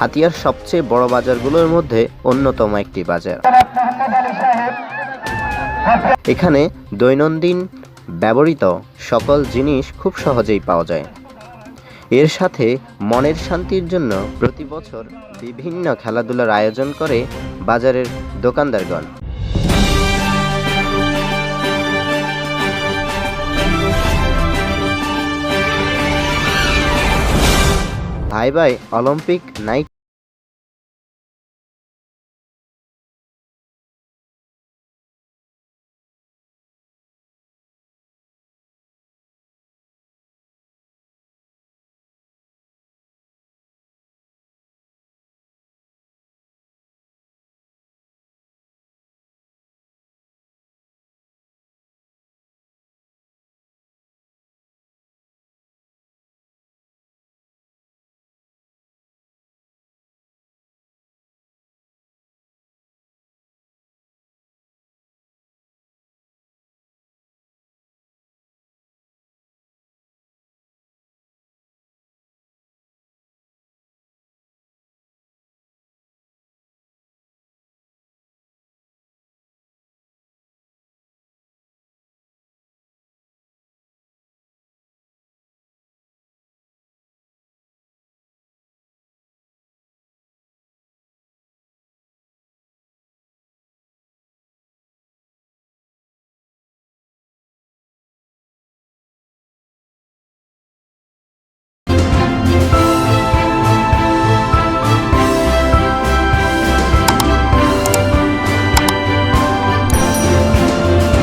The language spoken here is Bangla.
হাতিয়ার সবচেয়ে বড় বাজারগুলোর মধ্যে অন্যতম একটি বাজার। এখানে দৈনন্দিন ব্যবহৃত সকল জিনিস খুব সহজেই পাওয়া যায়। এর সাথে মনের শান্তির জন্য প্রতি বছর বিভিন্ন খেলাধুলার আয়োজন করে বাজারের দোকানদারগণ। ভাই ভাই অলিম্পিক নাইট